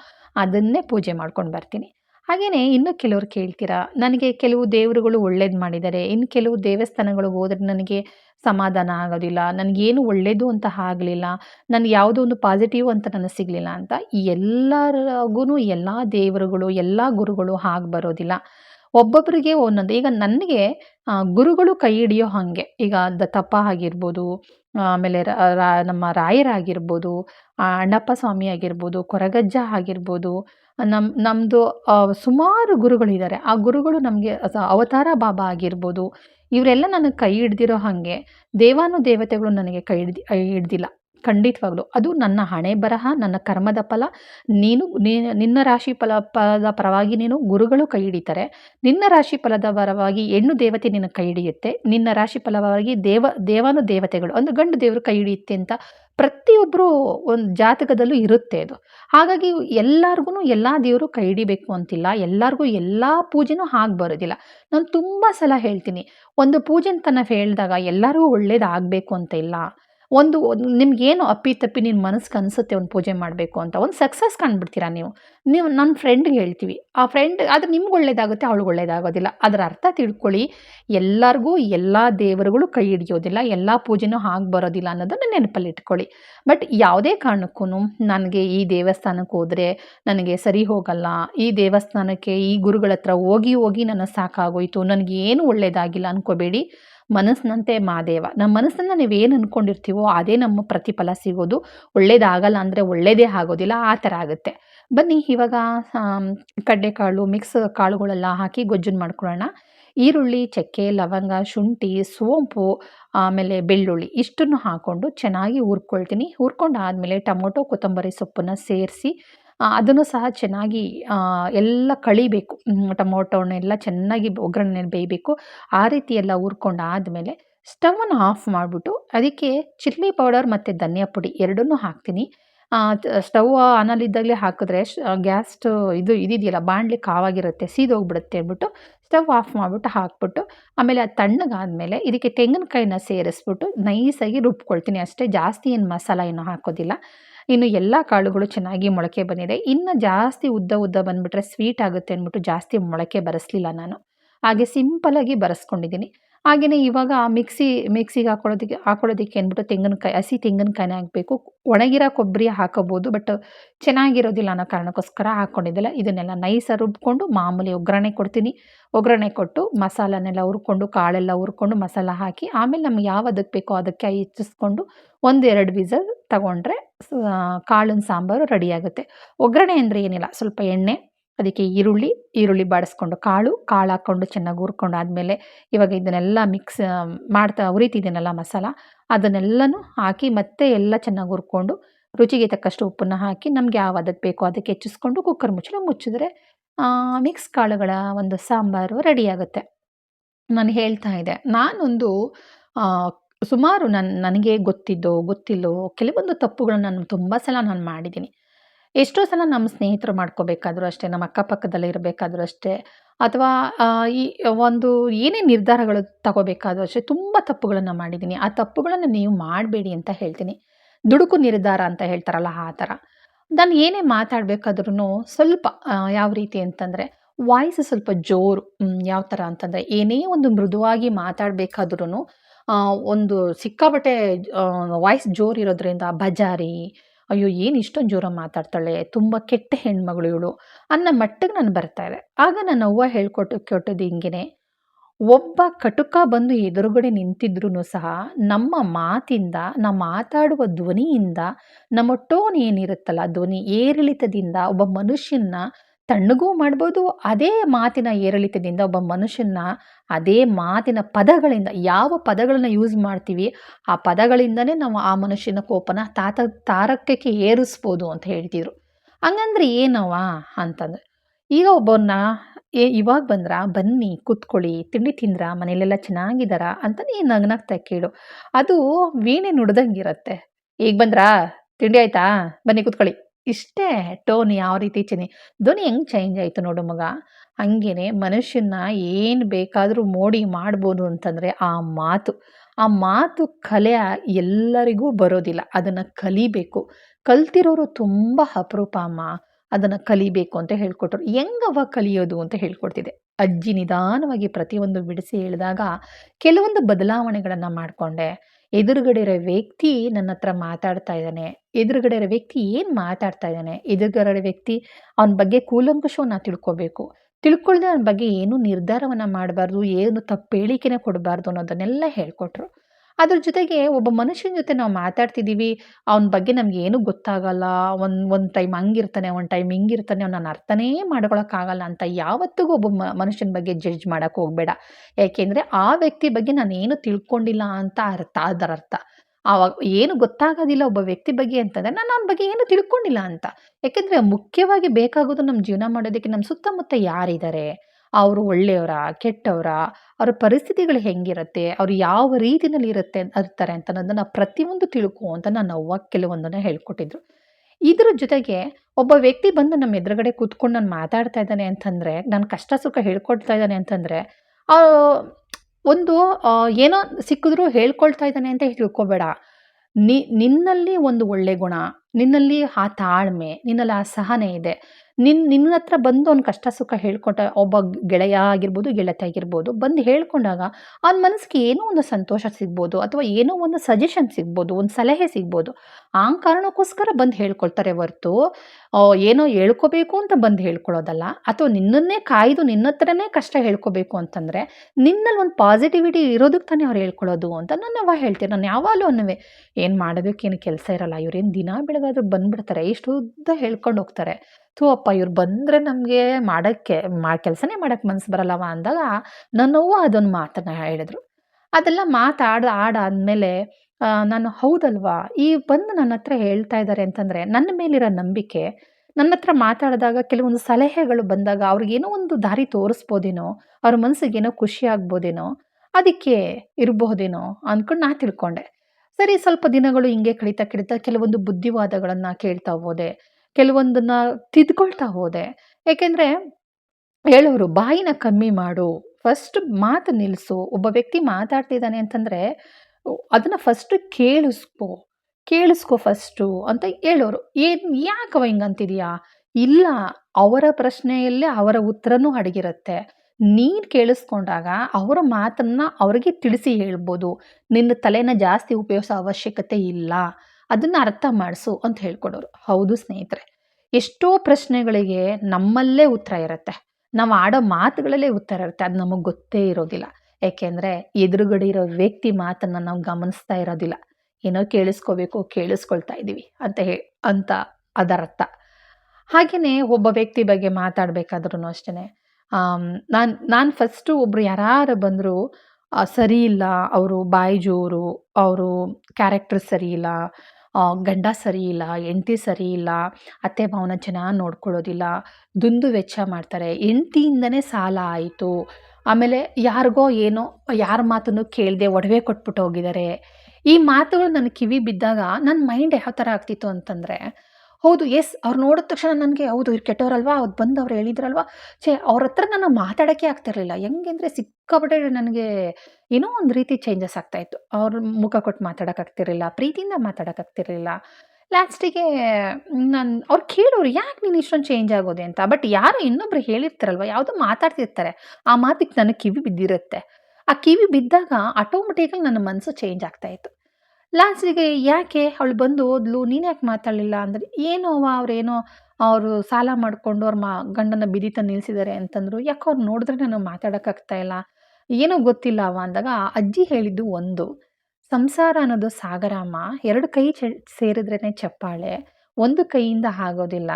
ಅದನ್ನೇ ಪೂಜೆ ಮಾಡ್ಕೊಂಡು ಬರ್ತೀನಿ. ಹಾಗೆಯೇ ಇನ್ನು ಕೆಲವ್ರು ಕೇಳ್ತೀರಾ, ನನಗೆ ಕೆಲವು ದೇವರುಗಳು ಒಳ್ಳೇದು ಮಾಡಿದ್ದಾರೆ ಇನ್ನು ಕೆಲವು ದೇವಸ್ಥಾನಗಳು ಹೋದ್ರೆ ನನಗೆ ಸಮಾಧಾನ ಆಗೋದಿಲ್ಲ, ನನಗೇನು ಒಳ್ಳೇದು ಅಂತ ಆಗಲಿಲ್ಲ, ನನಗೆ ಯಾವುದೋ ಒಂದು ಪಾಸಿಟಿವ್ ಅಂತ ನನಗೆ ಸಿಗಲಿಲ್ಲ ಅಂತ ಎಲ್ಲರಿಗೂ ಎಲ್ಲ ದೇವರುಗಳು, ಎಲ್ಲ ಗುರುಗಳು ಹಾಗೆ ಬರೋದಿಲ್ಲ. ಒಬ್ಬೊಬ್ಬರಿಗೆ ಒಂದೊಂದು. ಈಗ ನನಗೆ ಗುರುಗಳು ಕೈ ಹಿಡಿಯೋ ಹಾಗೆ. ಈಗ ದತ್ತಪ್ಪ ಆಗಿರ್ಬೋದು, ಆಮೇಲೆ ನಮ್ಮ ರಾಯರಾಗಿರ್ಬೋದು ಅಣ್ಣಪ್ಪ ಸ್ವಾಮಿ ಆಗಿರ್ಬೋದು, ಕೊರಗಜ್ಜ ಆಗಿರ್ಬೋದು ನಮ್ಮ ನಮ್ಮದು ಸುಮಾರು ಗುರುಗಳಿದ್ದಾರೆ. ಆ ಗುರುಗಳು ನಮಗೆ ಅವತಾರ ಬಾಬಾ ಆಗಿರ್ಬೋದು. ಇವರೆಲ್ಲ ನನಗೆ ಕೈ ಹಿಡ್ದಿರೋ ಹಾಗೆ ದೇವಾನು ದೇವತೆಗಳು ನನಗೆ ಕೈ ಹಿಡ್ದು ಹಿಡ್ದಿಲ್ಲ. ಖಂಡಿತವಾಗ್ಲು. ಅದು ನನ್ನ ಹಣೆ ಬರಹ, ನನ್ನ ಕರ್ಮದ ಫಲ. ನೀನು ನಿನ್ನ ರಾಶಿ ಫಲ, ಫಲದ ಪರವಾಗಿ ನೀನು ಗುರುಗಳು ಕೈ ಹಿಡಿತಾರೆ. ನಿನ್ನ ರಾಶಿ ಫಲದ ಪರವಾಗಿ ಹೆಣ್ಣು ದೇವತೆ ನಿನ್ನ ಕೈ ಹಿಡಿಯುತ್ತೆ. ನಿನ್ನ ರಾಶಿ ಫಲವಾಗಿ ದೇವ, ದೇವಾನು ದೇವತೆಗಳು. ಒಂದು ಗಂಡು ದೇವರು ಕೈ ಹಿಡಿಯುತ್ತೆ ಅಂತ ಪ್ರತಿಯೊಬ್ಬರು ಒಂದು ಜಾತಕದಲ್ಲೂ ಇರುತ್ತೆ ಅದು. ಹಾಗಾಗಿ ಎಲ್ಲರಿಗೂ ಎಲ್ಲ ದೇವರು ಕೈ ಹಿಡಿಬೇಕು ಅಂತಿಲ್ಲ. ಎಲ್ಲರಿಗೂ ಎಲ್ಲ ಪೂಜೆನೂ ಹಾಗೆ ಬರೋದಿಲ್ಲ. ನಾನು ತುಂಬ ಸಲ ಹೇಳ್ತೀನಿ. ಒಂದು ಪೂಜೆ ಅಂತ ಹೇಳಿದಾಗ ಎಲ್ಲರಿಗೂ ಒಳ್ಳೇದಾಗಬೇಕು ಅಂತ ಇಲ್ಲ. ಒಂದು ನಿಮಗೇನು ಅಪ್ಪಿ-ತಪ್ಪಿ ನಿಮ್ಮ ಮನಸ್ಸಿಗೆ ಅನಿಸುತ್ತೆ ಒಂದು ಪೂಜೆ ಮಾಡಬೇಕು ಅಂತ ಒಂದು ಸಕ್ಸಸ್ ಕಾಣ್ಬಿಡ್ತೀರಾ ನೀವು. ನೀವು ನನ್ನ ಫ್ರೆಂಡ್‌ಗೆ ಹೇಳ್ತೀವಿ. ಆ ಫ್ರೆಂಡ್ ಆದರೆ ನಿಮ್ಗೆ ಒಳ್ಳೇದಾಗುತ್ತೆ, ಅವ್ಳಿಗೆ ಒಳ್ಳೇದಾಗೋದಿಲ್ಲ. ಅದರ ಅರ್ಥ ತಿಳ್ಕೊಳ್ಳಿ, ಎಲ್ಲರಿಗೂ ಎಲ್ಲ ದೇವರುಗಳು ಕೈ ಹಿಡಿಯೋದಿಲ್ಲ, ಎಲ್ಲ ಪೂಜೆನೂ ಹಾಗೆ ಬರೋದಿಲ್ಲ ಅನ್ನೋದನ್ನು ನೆನಪಲ್ಲಿ ಇಟ್ಕೊಳ್ಳಿ. ಬಟ್ ಯಾವುದೇ ಕಾರಣಕ್ಕೂ ನನಗೆ ಈ ದೇವಸ್ಥಾನಕ್ಕೆ ಹೋದರೆ ನನಗೆ ಸರಿ ಹೋಗಲ್ಲ, ಈ ದೇವಸ್ಥಾನಕ್ಕೆ ಈ ಗುರುಗಳ ಹತ್ರ ಹೋಗಿ ಹೋಗಿ ನನಗೆ ಏನು ನನಗೇನು ಒಳ್ಳೇದಾಗಿಲ್ಲ ಅನ್ಕೋಬೇಡಿ. ಮನಸ್ಸಿನಂತೆ ಮಾದೇವ ನಮ್ಮ ಮನಸ್ಸನ್ನು ನೀವೇನು ಅಂದ್ಕೊಂಡಿರ್ತೀವೋ ಅದೇ ನಮ್ಮ ಪ್ರತಿಫಲ ಸಿಗೋದು. ಒಳ್ಳೇದಾಗಲ್ಲ ಅಂದರೆ ಒಳ್ಳೇದೇ ಆಗೋದಿಲ್ಲ, ಆ ಥರ ಆಗುತ್ತೆ. ಬನ್ನಿ, ಇವಾಗ ಕಡ್ಲೆಕಾಳು, ಮಿಕ್ಸ್ ಕಾಳುಗಳೆಲ್ಲ ಹಾಕಿ ಗೊಜ್ಜನ್ನು ಮಾಡ್ಕೊಳ್ಳೋಣ. ಈರುಳ್ಳಿ, ಚಕ್ಕೆ, ಲವಂಗ, ಶುಂಠಿ, ಸೋಂಪು, ಆಮೇಲೆ ಬೆಳ್ಳುಳ್ಳಿ ಇಷ್ಟನ್ನು ಹಾಕ್ಕೊಂಡು ಚೆನ್ನಾಗಿ ಹುರ್ಕೊಳ್ತೀನಿ. ಹುರ್ಕೊಂಡು ಆದಮೇಲೆ ಟೊಮೊಟೊ, ಕೊತ್ತಂಬರಿ ಸೊಪ್ಪನ್ನು ಸೇರಿಸಿ ಅದನ್ನು ಸಹ ಚೆನ್ನಾಗಿ ಎಲ್ಲ ಕಳಿಬೇಕು. ಟೊಮೊಟೊನೆಲ್ಲ ಚೆನ್ನಾಗಿ ಒಗ್ಗರಣೆ ಬೇಯಬೇಕು. ಆ ರೀತಿ ಎಲ್ಲ ಹುರ್ಕೊಂಡು ಆದಮೇಲೆ ಸ್ಟವನ್ನು ಆಫ್ ಮಾಡಿಬಿಟ್ಟು ಅದಕ್ಕೆ ಚಿಲ್ಲಿ ಪೌಡರ್ ಮತ್ತು ಧನಿಯಾ ಪುಡಿ ಎರಡನ್ನೂ ಹಾಕ್ತೀನಿ. ಸ್ಟವ್ ಆನಲ್ಲಿದ್ದಾಗಲೇ ಹಾಕಿದ್ರೆ ಗ್ಯಾಸ್ ಇದು ಇದಿದೆಯಲ್ಲ, ಬಾಣಲಿ ಕಾವಾಗಿರುತ್ತೆ, ಸೀದೋಗ್ಬಿಡುತ್ತೆ ಹೇಳ್ಬಿಟ್ಟು ಸ್ಟವ್ ಆಫ್ ಮಾಡಿಬಿಟ್ಟು ಹಾಕ್ಬಿಟ್ಟು ಆಮೇಲೆ ಅದು ತಣ್ಣಗಾದಮೇಲೆ ಇದಕ್ಕೆ ತೆಂಗಿನಕಾಯಿನ ಸೇರಿಸ್ಬಿಟ್ಟು ನೈಸಾಗಿ ರುಬ್ಕೊಳ್ತೀನಿ. ಅಷ್ಟೇ ಜಾಸ್ತಿ ಏನು ಮಸಾಲ ಏನು ಹಾಕೋದಿಲ್ಲ. ಇನ್ನು ಎಲ್ಲ ಕಾಳುಗಳು ಚೆನ್ನಾಗಿ ಮೊಳಕೆ ಬಂದಿದೆ. ಇನ್ನು ಜಾಸ್ತಿ ಉದ್ದ ಉದ್ದ ಬಂದುಬಿಟ್ರೆ ಸ್ವೀಟ್ ಆಗುತ್ತೆ ಅಂದ್ಬಿಟ್ಟು ಜಾಸ್ತಿ ಮೊಳಕೆ ಬರೆಸಲಿಲ್ಲ ನಾನು. ಹಾಗೆ ಸಿಂಪಲಾಗಿ ಬರೆಸ್ಕೊಂಡಿದ್ದೀನಿ. ಹಾಗೆಯೇ ಇವಾಗ ಮಿಕ್ಸಿ, ಮಿಕ್ಸಿಗೆ ಹಾಕೊಳ್ಳೋದಕ್ಕೆ ಹಾಕೊಳ್ಳೋದಕ್ಕೆ ಅಂದ್ಬಿಟ್ಟು ತೆಂಗಿನಕಾಯಿ, ಹಸಿ ತೆಂಗಿನಕಾಯಿ ಹಾಕಬೇಕು. ಒಣಗಿರೋ ಕೊಬ್ಬರಿ ಹಾಕೋಬೋದು, ಬಟ್ ಚೆನ್ನಾಗಿರೋದಿಲ್ಲ ಅನ್ನೋ ಕಾರಣಕ್ಕೋಸ್ಕರ ಹಾಕ್ಕೊಂಡಿದ್ದಲ್ಲ ಇದನ್ನೆಲ್ಲ ನೈಸಾಗಿ ರುಬ್ಕೊಂಡು ಮಾಮೂಲಿ ಒಗ್ಗರಣೆ ಕೊಡ್ತೀನಿ. ಒಗ್ಗರಣೆ ಕೊಟ್ಟು ಮಸಾಲನೆಲ್ಲ ಹುರ್ಕೊಂಡು, ಕಾಳೆಲ್ಲ ಹುರ್ಕೊಂಡು ಮಸಾಲ ಹಾಕಿ, ಆಮೇಲೆ ನಮ್ಗೆ ಯಾವ ಅದಕ್ಕೆ ಬೇಕೋ ಅದಕ್ಕೆ ಹೆಚ್ಚಿಸ್ಕೊಂಡು ಒಂದೆರಡು ವಿಸಲ್ ತಗೊಂಡ್ರೆ ಕಾಳಿನ ಸಾಂಬಾರು ರೆಡಿಯಾಗುತ್ತೆ ಒಗ್ಗರಣೆ ಅಂದರೆ ಏನಿಲ್ಲ, ಸ್ವಲ್ಪ ಎಣ್ಣೆ ಅದಕ್ಕೆ ಈರುಳ್ಳಿ ಈರುಳ್ಳಿ ಬಾಡಿಸ್ಕೊಂಡು ಕಾಳು ಕಾಳು ಹಾಕ್ಕೊಂಡು ಚೆನ್ನಾಗಿ ಹುರ್ಕೊಂಡು ಆದಮೇಲೆ ಇವಾಗ ಇದನ್ನೆಲ್ಲ ಮಿಕ್ಸ್ ಮಾಡ್ತಾ ಉರಿತಿದ್ದೀನಲ್ಲ ಮಸಾಲ, ಅದನ್ನೆಲ್ಲನೂ ಹಾಕಿ ಮತ್ತೆ ಎಲ್ಲ ಚೆನ್ನಾಗಿ ಹುರ್ಕೊಂಡು ರುಚಿಗೆ ತಕ್ಕಷ್ಟು ಉಪ್ಪನ್ನು ಹಾಕಿ ನಮಗೆ ಯಾವ ಅದಕ್ಕೆ ಬೇಕೋ ಅದಕ್ಕೆ ಹೆಚ್ಚಿಸ್ಕೊಂಡು ಕುಕ್ಕರ್ ಮುಚ್ಚಳ ಮುಚ್ಚಿದ್ರೆ ಮಿಕ್ಸ್ ಕಾಳುಗಳ ಒಂದು ಸಾಂಬಾರು ರೆಡಿಯಾಗುತ್ತೆ ನಾನು ಹೇಳ್ತಾ ಇದ್ದೆ, ನಾನೊಂದು ಸುಮಾರು ನನ್ನ ನನಗೆ ಗೊತ್ತಿದ್ದೋ, ಗೊತ್ತಿಲ್ಲೋ, ಕೆಲವೊಂದು ತಪ್ಪುಗಳನ್ನ ನಾನು ತುಂಬ ಸಲ ನಾನು ಮಾಡಿದ್ದೀನಿ. ಎಷ್ಟೋ ಸಲ ನಮ್ಮ ಸ್ನೇಹಿತರು ಮಾಡ್ಕೋಬೇಕಾದ್ರೂ ಅಷ್ಟೇ, ನಮ್ಮ ಅಕ್ಕಪಕ್ಕದಲ್ಲಿ ಇರಬೇಕಾದ್ರೂ ಅಷ್ಟೇ, ಅಥವಾ ಈ ಒಂದು ಏನೇ ನಿರ್ಧಾರಗಳು ತಗೋಬೇಕಾದ್ರೂ ಅಷ್ಟೇ, ತುಂಬ ತಪ್ಪುಗಳನ್ನು ಮಾಡಿದ್ದೀನಿ. ಆ ತಪ್ಪುಗಳನ್ನು ನೀವು ಮಾಡಬೇಡಿ ಅಂತ ಹೇಳ್ತೀನಿ. ದುಡುಕು ನಿರ್ಧಾರ ಅಂತ ಹೇಳ್ತಾರಲ್ಲ ಆ ಥರ. ನಾನು ಏನೇ ಮಾತಾಡಬೇಕಾದ್ರೂ ಸ್ವಲ್ಪ ಯಾವ ರೀತಿ ಅಂತಂದರೆ, ವಾಯ್ಸ್ ಸ್ವಲ್ಪ ಜೋರು ಯಾವ ಥರ ಅಂತಂದರೆ, ಏನೇ ಒಂದು ಮೃದುವಾಗಿ ಮಾತಾಡಬೇಕಾದ್ರೂ ಒಂದು ಸಿಕ್ಕಾಪಟ್ಟೆ ವಾಯ್ಸ್ ಜೋರು ಇರೋದ್ರಿಂದ ಬಜಾರಿ ಅಯ್ಯೋ, ಏನು ಇಷ್ಟೊಂದು ಜೋರ ಮಾತಾಡ್ತಾಳೆ, ತುಂಬ ಕೆಟ್ಟ ಹೆಣ್ಮಗಳು ಇವಳು. ಅನ್ನೋ ಮಟ್ಟಿಗೆ ನಾನು ಬರ್ತಾ ಇದೆ ಆಗ ನನ್ನ ಅವ್ವ ಹೇಳ್ಕೊಟ್ಟು ಕೊಟ್ಟದ್ದು ಹಿಂಗೆ ಒಬ್ಬ ಕಟುಕ ಬಂದು ಎದುರುಗಡೆ ನಿಂತಿದ್ರೂ ಸಹ ನಮ್ಮ ಮಾತಿಂದ, ನಾವು ಮಾತಾಡುವ ಧ್ವನಿಯಿಂದ, ನಮ್ಮ ಟೋನ್ ಏನಿರುತ್ತಲ್ಲ, ಧ್ವನಿ ಏರಿಳಿತದಿಂದ ಒಬ್ಬ ಮನುಷ್ಯನ ತಣ್ಣಗೂ ಮಾಡ್ಬೋದು, ಅದೇ ಮಾತಿನ ಏರಿಳಿತದಿಂದ ಒಬ್ಬ ಮನುಷ್ಯನ ಅದೇ ಮಾತಿನ ಪದಗಳಿಂದ, ಯಾವ ಪದಗಳನ್ನ ಯೂಸ್ ಮಾಡ್ತೀವಿ, ಆ ಪದಗಳಿಂದನೇ ನಾವು ಆ ಮನುಷ್ಯನ ಕೋಪನ ತಾತ, ತಾರಕಕ್ಕೆ ಏರಿಸ್ಬೋದು ಅಂತ ಹೇಳ್ತಿದ್ರು. ಹಂಗಂದ್ರೆ ಏನವ ಅಂತಂದ್ರೆ, ಈಗ ಒಬ್ಬನ್ನ, ಏ, ಇವಾಗ ಬಂದ್ರ, ಬನ್ನಿ, ಕುತ್ಕೊಳ್ಳಿ, ತಿಂಡಿ ತಿಂದ್ರ, ಮನೇಲೆಲ್ಲ ಚೆನ್ನಾಗಿದ್ದಾರ ಅಂತ ನೀ ನಗ್ನಾಗ್ತಾ ಕೇಳು. ಅದು ವೀಣೆ ನುಡ್ದಂಗಿರತ್ತೆ. ಈಗ ಬಂದ್ರಾ, ತಿಂಡಿ ಆಯ್ತಾ, ಬನ್ನಿ ಕೂತ್ಕೊಳ್ಳಿ. ಇಷ್ಟೇ ಟೋನ್ ಯಾವ ರೀತಿ ಚೇಂಜ್ ಧ್ವನಿ ಹೆಂಗೆ ಚೇಂಜ್ ಆಯಿತು ನೋಡು ಮಗ? ಹಂಗೇನೆ ಮನುಷ್ಯನ ಏನು ಬೇಕಾದರೂ ಮೋಡಿ ಮಾಡ್ಬೋದು ಅಂತಂದರೆ ಆ ಮಾತು. ಆ ಮಾತು ಕಲೆ ಎಲ್ಲರಿಗೂ ಬರೋದಿಲ್ಲ. ಅದನ್ನು ಕಲಿಬೇಕು. ಕಲ್ತಿರೋರು ತುಂಬ ಅಪರೂಪ ಅಮ್ಮ. ಅದನ್ನು ಕಲಿಬೇಕು ಅಂತ ಹೇಳ್ಕೊಟ್ರು. ಹೆಂಗವ್ವ ಕಲಿಯೋದು ಅಂತ ಹೇಳ್ಕೊಡ್ತಿದೆ. ಅಜ್ಜಿ ನಿಧಾನವಾಗಿ ಪ್ರತಿಯೊಂದು ಬಿಡಿಸಿ ಹೇಳಿದಾಗ ಕೆಲವೊಂದು ಬದಲಾವಣೆಗಳನ್ನು ಮಾಡಿಕೊಂಡೆ. ಎದುರುಗಡೆ ಇರೋ ವ್ಯಕ್ತಿ ನನ್ನ ಹತ್ರ ಮಾತಾಡ್ತಾ ಇದ್ದಾನೆ. ಎದುರುಗಡೆ ವ್ಯಕ್ತಿ ಏನು ಮಾತಾಡ್ತಾ ಇದ್ದಾನೆ? ಎದುರುಗಡೆ ವ್ಯಕ್ತಿ ಅವನ ಬಗ್ಗೆ ಕೂಲಂಕುಷವನ್ನು ತಿಳ್ಕೊಬೇಕು. ತಿಳ್ಕೊಳ್ಳದೆ ಅವನ ಬಗ್ಗೆ ಏನು ನಿರ್ಧಾರವನ್ನು ಮಾಡಬಾರ್ದು, ಏನು ತಪ್ಪು ಹೇಳಿಕೆನೇ ಕೊಡಬಾರ್ದು ಅನ್ನೋದನ್ನೆಲ್ಲ ಹೇಳ್ಕೊಟ್ರು. ಅದ್ರ ಜೊತೆಗೆ ಒಬ್ಬ ಮನುಷ್ಯನ ಜೊತೆ ನಾವು ಮಾತಾಡ್ತಿದ್ದೀವಿ ಅವನ ಬಗ್ಗೆ ನಮ್ಗೆ ಏನು ಗೊತ್ತಾಗಲ್ಲ, ಒಂದು ಒಂದು ಟೈಮ್ ಹಂಗಿರ್ತಾನೆ, ಒಂದು ಟೈಮ್ ಹಿಂಗಿರ್ತಾನೆ ಅವ್ನನ್ನ ಅರ್ಥನೇ ಮಾಡ್ಕೊಳಕ್ಕಾಗಲ್ಲ ಅಂತ ಯಾವತ್ತಿಗೂ ಒಬ್ಬ ಮನುಷ್ಯನ ಬಗ್ಗೆ ಜಡ್ಜ್ ಮಾಡಕ್ಕೆ ಹೋಗಬೇಡ. ಯಾಕೆಂದ್ರೆ ಆ ವ್ಯಕ್ತಿ ಬಗ್ಗೆ ನಾನೇನು ತಿಳ್ಕೊಂಡಿಲ್ಲ ಅಂತ ಅರ್ಥ ಅದರ ಅರ್ಥ ಆವಾಗ ಏನು ಗೊತ್ತಾಗೋದಿಲ್ಲ ಒಬ್ಬ ವ್ಯಕ್ತಿ ಬಗ್ಗೆ ಅಂತಂದರೆ ನಾನು ಅವನ ಬಗ್ಗೆ ಏನು ತಿಳ್ಕೊಂಡಿಲ್ಲ ಅಂತ. ಯಾಕೆಂದರೆ ಮುಖ್ಯವಾಗಿ ಬೇಕಾಗೋದು ನಮ್ಮ ಜೀವನ ಮಾಡೋದಕ್ಕೆ ನಮ್ಮ ಸುತ್ತಮುತ್ತ ಯಾರಿದ್ದಾರೆ ಅವರು ಒಳ್ಳೆಯವರ? ಕೆಟ್ಟವರ? ಅವರ ಪರಿಸ್ಥಿತಿಗಳು ಹೆಂಗಿರುತ್ತೆ? ಅವ್ರು ಯಾವ ರೀತಿನಲ್ಲಿ ಇರುತ್ತೆ ಇರ್ತಾರೆ ಅಂತ ಅನ್ನೋದನ್ನು ಪ್ರತಿಯೊಂದು ತಿಳ್ಕೊ ಅಂತ ನಾನು ಅವ್ವ ಕೆಲವೊಂದನ್ನು ಹೇಳ್ಕೊಟ್ಟಿದ್ರು. ಇದರ ಜೊತೆಗೆ ಒಬ್ಬ ವ್ಯಕ್ತಿ ಬಂದು ನಮ್ಮ ಎದುರುಗಡೆ ಕೂತ್ಕೊಂಡು ನಾನು ಮಾತಾಡ್ತಾ ಇದ್ದಾನೆ ಅಂತಂದರೆ, ನಾನು ಕಷ್ಟ ಸುಖ ಹೇಳ್ಕೊಡ್ತಾ ಇದ್ದಾನೆ ಅಂತಂದರೆ ಒಂದು ಏನೋ ಸಿಕ್ಕಿದ್ರು ಹೇಳ್ಕೊಳ್ತಾ ಇದ್ದಾನೆ ಅಂತ ತಿಳ್ಕೊಬೇಡ. ನಿನ್ನಲ್ಲಿ ಒಂದು ಒಳ್ಳೆ ಗುಣ, ನಿನ್ನಲ್ಲಿ ಆ ತಾಳ್ಮೆ, ನಿನ್ನಲ್ಲಿ ಆ ಸಹನೆ ಇದೆ. ನಿನ್ನ ನಿನ್ನ ಹತ್ರ ಬಂದು ಅವ್ನು ಕಷ್ಟ ಸುಖ ಹೇಳ್ಕೊಟ್ಟ ಒಬ್ಬ ಗೆಳೆಯ ಆಗಿರ್ಬೋದು, ಗೆಳತಿ ಆಗಿರ್ಬೋದು, ಬಂದು ಹೇಳ್ಕೊಂಡಾಗ ಅವ್ನ ಮನಸ್ಸಿಗೆ ಏನೋ ಒಂದು ಸಂತೋಷ ಸಿಗ್ಬೋದು ಅಥವಾ ಏನೋ ಒಂದು ಸಜೆಷನ್ ಸಿಗ್ಬೋದು, ಒಂದು ಸಲಹೆ ಸಿಗ್ಬೋದು. ಆ ಕಾರಣಕ್ಕೋಸ್ಕರ ಬಂದು ಹೇಳ್ಕೊಳ್ತಾರೆ ಹೊರ್ತು ಏನೋ ಹೇಳ್ಕೋಬೇಕು ಅಂತ ಬಂದು ಹೇಳ್ಕೊಳ್ಳೋದಲ್ಲ ಅಥವಾ ನಿನ್ನನ್ನೇ ಕಾಯ್ದು ನಿನ್ನ ಹತ್ರನೇ ಕಷ್ಟ ಹೇಳ್ಕೋಬೇಕು ಅಂತಂದರೆ, ನಿನ್ನಲ್ಲಿ ಒಂದು ಪಾಸಿಟಿವಿಟಿ ಇರೋದಕ್ಕೆ ತಾನೇ ಅವ್ರು ಹೇಳ್ಕೊಳ್ಳೋದು ಅಂತ ನಾನು ಅವ ಹೇಳ್ತೀನಿ. ನಾನು ಯಾವಾಗಲೂ ಅನ್ನುವೆ, ಏನು ಮಾಡೋದಕ್ಕೇನು ಕೆಲಸ ಇರಲ್ಲ? ಇವ್ರೇನು ದಿನ ಬೆಳಗಾದ್ರೂ ಬಂದ್ಬಿಡ್ತಾರೆ. ಇಷ್ಟು ಉದ್ದ ಹೇಳ್ಕೊಂಡು ಹೋಗ್ತಾರೆ ಥೂ ಅಪ್ಪ, ಇವ್ರು ಬಂದರೆ ನಮಗೆ ಮಾಡೋಕ್ಕೆ, ಮಾ, ಕೆಲಸನೇ ಮಾಡೋಕ್ಕೆ ಮನಸ್ಸು ಬರಲ್ಲವ? ಅಂದಾಗ ನನ್ನವ್ವ ಅದೊಂದು ಮಾತನ್ನು ಹೇಳಿದ್ರು. ಅದೆಲ್ಲ ಮಾತಾಡ ಆಡಾದಮೇಲೆ ನಾನು ಹೌದಲ್ವಾ? ಈ ಬಂದು ನನ್ನ ಹತ್ರ ಹೇಳ್ತಾ ಇದ್ದಾರೆ ಅಂತಂದರೆ ನನ್ನ ಮೇಲಿರೋ ನಂಬಿಕೆ, ನನ್ನ ಹತ್ರ ಮಾತಾಡಿದಾಗ ಕೆಲವೊಂದು ಸಲಹೆಗಳು ಬಂದಾಗ ಅವ್ರಿಗೇನೋ ಒಂದು ದಾರಿ ತೋರಿಸ್ಬೋದೇನೋ, ಅವ್ರ ಮನಸ್ಸಿಗೇನೋ ಖುಷಿ ಆಗ್ಬೋದೇನೋ, ಅದಕ್ಕೆ ಇರಬಹುದೇನೋ ಅಂದ್ಕೊಂಡು ನಾ ತಿಳ್ಕೊಂಡೆ. ಸರಿ, ಸ್ವಲ್ಪ ದಿನಗಳು ಹಿಂಗೆ ಕಳೀತಾ ಕಳೀತಾ ಕೆಲವೊಂದು ಬುದ್ಧಿವಾದಗಳನ್ನು ಕೇಳ್ತಾ ಹೋದೆ. ಕೆಲವೊಂದನ್ನ ತಿದ್ಕೊಳ್ತಾ ಹೋದೆ. ಏಕೆಂದರೆ ಹೇಳೋರು, ಬಾಯಿನ ಕಮ್ಮಿ ಮಾಡು ಫಸ್ಟ್ ಮಾತು ನಿಲ್ಲಿಸು ಒಬ್ಬ ವ್ಯಕ್ತಿ ಮಾತಾಡ್ತಿದ್ದಾನೆ ಅಂತಂದರೆ, ಅದನ್ನು ಫಸ್ಟ್ ಕೇಳಿಸ್ಕೋ ಕೇಳಿಸ್ಕೋ ಫಸ್ಟು ಅಂತ ಹೇಳೋರು. ಏನು ಯಾಕವ ಹಿಂಗಂತಿದೀಯಾ? ಇಲ್ಲ, ಅವರ ಪ್ರಶ್ನೆಯಲ್ಲೇ ಅವರ ಉತ್ತರನೂ ಅಡಗಿರುತ್ತೆ. ನೀನು ಕೇಳಿಸ್ಕೊಂಡಾಗ ಅವರ ಮಾತನ್ನು ಅವರಿಗೆ ತಿಳಿಸಿ ಹೇಳ್ಬೋದು. ನಿನ್ನ ತಲೆನ ಜಾಸ್ತಿ ಉಪಯೋಗಿಸೋ ಅವಶ್ಯಕತೆ ಇಲ್ಲ. ಅದನ್ನು ಅರ್ಥ ಮಾಡಿಸು ಅಂತ ಹೇಳ್ಕೊಡೋರು. ಹೌದು ಸ್ನೇಹಿತರೆ, ಎಷ್ಟೋ ಪ್ರಶ್ನೆಗಳಿಗೆ ನಮ್ಮಲ್ಲೇ ಉತ್ತರ ಇರುತ್ತೆ. ನಾವು ಆಡೋ ಮಾತುಗಳಲ್ಲೇ ಉತ್ತರ ಇರುತ್ತೆ. ಅದು ನಮಗೆ ಗೊತ್ತೇ ಇರೋದಿಲ್ಲ. ಏಕೆಂದರೆ ಎದುರುಗಡೆ ಇರೋ ವ್ಯಕ್ತಿ ಮಾತನ್ನು ನಾವು ಗಮನಿಸ್ತಾ ಇರೋದಿಲ್ಲ. ಏನೋ ಕೇಳಿಸ್ಕೋಬೇಕು, ಕೇಳಿಸ್ಕೊಳ್ತಾ ಇದ್ದೀವಿ ಅಂತ ಹೇ, ಅಂತ ಅದರರ್ಥ. ಹಾಗೆಯೇ ಒಬ್ಬ ವ್ಯಕ್ತಿ ಬಗ್ಗೆ ಮಾತಾಡಬೇಕಾದ್ರೂ ಅಷ್ಟೇ ನಾನು ನಾನು ಫಸ್ಟು ಒಬ್ಬರು ಯಾರು ಬಂದರೂ ಸರಿ ಇಲ್ಲ, ಅವರು ಬಾಯಿ ಜೋರು, ಅವರು ಕ್ಯಾರೆಕ್ಟರ್ ಸರಿ ಇಲ್ಲ ಗಂಡ ಸರಿ ಇಲ್ಲ, ಹೆಂಡ್ತಿ ಸರಿ ಇಲ್ಲ, ಅತ್ತೆ ಮಾವನ ಚೆನ್ನಾಗಿ ನೋಡ್ಕೊಳ್ಳೋದಿಲ್ಲ, ದುಂದು ವೆಚ್ಚ ಮಾಡ್ತಾರೆ, ಹೆಂಡ್ತಿಯಿಂದನೇ ಸಾಲ ಆಯಿತು. ಆಮೇಲೆ ಯಾರಿಗೋ ಏನೋ, ಯಾರ ಮಾತನ್ನು ಕೇಳದೆ ಒಡವೆ ಕೊಟ್ಬಿಟ್ಟು ಹೋಗಿದ್ದಾರೆ. ಈ ಮಾತುಗಳು ನನ್ನ ಕಿವಿ ಬಿದ್ದಾಗ ನನ್ನ ಮೈಂಡ್ ಯಾವ ಥರ ಆಗ್ತಿತ್ತು ಅಂತಂದರೆ ಹೌದು ಎಸ್ ಅವ್ರು ನೋಡಿದ ತಕ್ಷಣ ನನಗೆ, ಹೌದು, ಇವ್ರು ಕೆಟ್ಟವರಲ್ವಾ, ಅವ್ರು ಬಂದು ಅವ್ರು ಹೇಳಿದ್ರಲ್ವಾ? ಛೇ, ಅವ್ರ ಹತ್ರ ನಾನು ಮಾತಾಡೋಕ್ಕೆ ಆಗ್ತಿರಲಿಲ್ಲ. ಹೆಂಗೆ ಅಂದರೆ ಸಿಕ್ಕಾಪಟ್ಟೆ ನನಗೆ ಏನೋ ಒಂದು ರೀತಿ ಚೇಂಜಸ್ ಆಗ್ತಾಯಿತ್ತು ಅವ್ರ ಮುಖ ಕೊಟ್ಟು ಮಾತಾಡೋಕ್ಕಾಗ್ತಿರ್ಲಿಲ್ಲ ಪ್ರೀತಿಯಿಂದ ಮಾತಾಡೋಕ್ಕಾಗ್ತಿರ್ಲಿಲ್ಲ ಲಾಸ್ಟಿಗೆ ನಾನು, ಅವ್ರು ಕೇಳೋರು, ಯಾಕೆ ನೀನು ಇಷ್ಟೊಂದು ಚೇಂಜ್ ಆಗೋದೆ? ಅಂತ. ಬಟ್ ಯಾರು ಇನ್ನೊಬ್ರು ಹೇಳಿರ್ತಾರಲ್ವ, ಯಾವುದೋ ಮಾತಾಡ್ತಿರ್ತಾರೆ, ಆ ಮಾತಿಗೆ ನನಗೆ ಕಿವಿ ಬಿದ್ದಿರುತ್ತೆ. ಆ ಕಿವಿ ಬಿದ್ದಾಗ ಆಟೋಮೆಟಿಕಲಿ ನನ್ನ ಮನಸ್ಸು ಚೇಂಜ್ ಆಗ್ತಾಯಿತ್ತು ಲಾಸ್ಟಿಗೆ ಯಾಕೆ ಅವಳು ಬಂದು ಹೋದ್ಲು? ನೀನು ಯಾಕೆ ಮಾತಾಡಲಿಲ್ಲ? ಅಂದರೆ ಏನೋ ಅವ್ವ ಅವ್ರೇನೋ ಅವರು ಸಾಲ ಮಾಡಿಕೊಂಡು ಅವ್ರ ಮಾ ಗಂಡನ ಬಿದಿತ ನಿಲ್ಲಿಸಿದ್ದಾರೆ ಅಂತಂದರು. ಯಾಕೆ ಅವ್ರು ನೋಡಿದ್ರೆ ನಾನು ಮಾತಾಡೋಕ್ಕಾಗ್ತಾ ಇಲ್ಲ? ಏನೋ ಗೊತ್ತಿಲ್ಲ ಅವ ಅಂದಾಗ ಅಜ್ಜಿ ಹೇಳಿದ್ದು ಒಂದು. ಸಂಸಾರ ಅನ್ನೋದು ಸಾಗರ ಅಮ್ಮ ಎರಡು ಕೈ ಚ ಸೇರಿದ್ರೇ ಚಪ್ಪಾಳೆ. ಒಂದು ಕೈಯಿಂದ ಆಗೋದಿಲ್ಲ.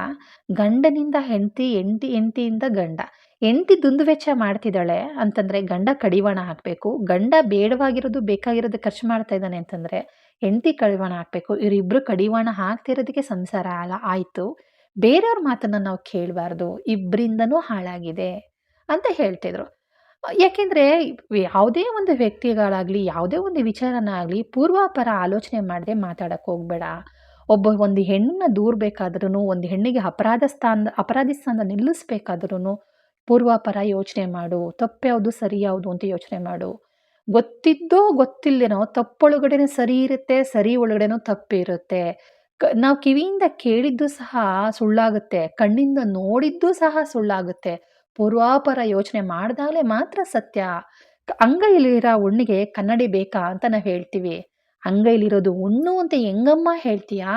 ಗಂಡನಿಂದ ಹೆಂಡತಿ ಹೆಂಡತಿ ಹೆಂಡತಿಯಿಂದ ಗಂಡ. ಹೆಂಡತಿ ದುಂದುವೆಚ್ಚ ಮಾಡ್ತಿದ್ದಾಳೆ ಅಂತಂದರೆ ಗಂಡ ಕಡಿವಾಣ ಹಾಕಬೇಕು. ಗಂಡ ಬೇಡವಾಗಿರೋದು ಬೇಕಾಗಿರೋದು ಖರ್ಚು ಮಾಡ್ತಾ ಇದ್ದಾನೆ ಅಂತಂದರೆ ಹೆಂಡತಿ ಕಡಿವಾಣ ಹಾಕಬೇಕು. ಇವರಿಬ್ಬರು ಕಡಿವಾಣ ಹಾಕ್ತಿರೋದಕ್ಕೆ ಸಂಸಾರ ಅಲ್ಲ ಆಯಿತು. ಬೇರೆಯವ್ರ ಮಾತನ್ನು ನಾವು ಕೇಳಬಾರ್ದು. ಇಬ್ಬರಿಂದನೂ ಹಾಳಾಗಿದೆ ಅಂತ ಹೇಳ್ತಿದ್ರು. ಯಾಕೆಂದರೆ ಯಾವುದೇ ಒಂದು ವ್ಯಕ್ತಿಗಳಾಗಲಿ, ಯಾವುದೇ ಒಂದು ವಿಚಾರನ ಆಗಲಿ ಪೂರ್ವಾಪರ ಆಲೋಚನೆ ಮಾಡದೆ ಮಾತಾಡೋಕ್ಕೆ ಹೋಗಬೇಡ. ಒಬ್ಬ ಒಂದು ಹೆಣ್ಣನ್ನ ದೂರಬೇಕಾದ್ರೂ ಒಂದು ಹೆಣ್ಣಿಗೆ ಅಪರಾಧ ಸ್ಥಾನ, ಅಪರಾಧಿ ಸ್ಥಾನ ನಿಲ್ಲಿಸ್ಬೇಕಾದ್ರೂ ಪೂರ್ವಾಪರ ಯೋಚನೆ ಮಾಡು. ತಪ್ಪು ಯಾವುದು ಸರಿ ಯಾವುದು ಅಂತ ಯೋಚನೆ ಮಾಡು. ಗೊತ್ತಿದ್ದೋ ಗೊತ್ತಿಲ್ಲದೇನೋ ತಪ್ಪೊಳಗಡೆನೂ ಸರಿ ಇರುತ್ತೆ, ಸರಿ ಒಳಗಡೆನೂ ತಪ್ಪಿರುತ್ತೆ. ಕ, ನಾವು ಕಿವಿಯಿಂದ ಕೇಳಿದ್ದು ಸಹ ಸುಳ್ಳಾಗುತ್ತೆ, ಕಣ್ಣಿಂದ ನೋಡಿದ್ದು ಸಹ ಸುಳ್ಳಾಗುತ್ತೆ. ಪೂರ್ವಾಪರ ಯೋಚನೆ ಮಾಡಿದಾಗಲೇ ಮಾತ್ರ ಸತ್ಯ. ಅಂಗೈಲಿರೋ ಹುಣ್ಣಿಗೆ ಕನ್ನಡಿ ಬೇಕಾ ಅಂತ ನಾವು ಹೇಳ್ತೀವಿ. ಅಂಗೈಲಿರೋದು ಉಣ್ಣು ಅಂತ ಹೆಂಗಮ್ಮ ಹೇಳ್ತೀಯಾ?